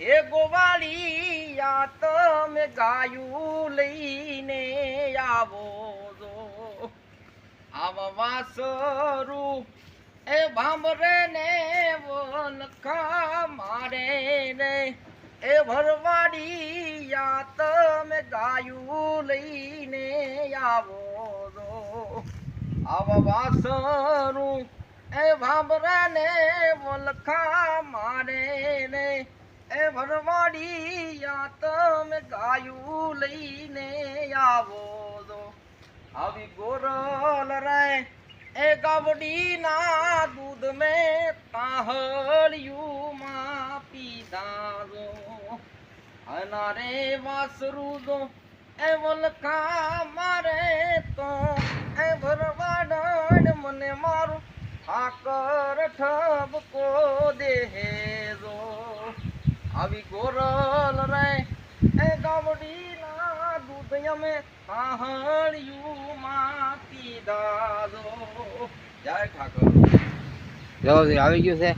હે ગોવાળી આ તમે ગાયું લઈને આવો જો. આવા સરું એ ભાંભરે ને વનખા મારે ને. એ ભરવાડી આ તમે ગાયું લઈને આવો જો. આવા સરું એ ભાંભરા ને વલખા મારે ને. એ ભરવાડીયા તમે ગાયું લઈને આવો દો આવી ગોરલ રે, એ ગાવડીના દૂધ મેં તાહળિયું માં પીધા દો અના રે વાસરું જો, એ વલખા મારે તો, એ ભરવાડ મને મારું ઠાકર ઠબકો આવી ગોરલ રે એ ગાવડીના દૂધ અમે સાહળિયું માતી દાદો જય ઠાકર. જો આવી ગયું છે.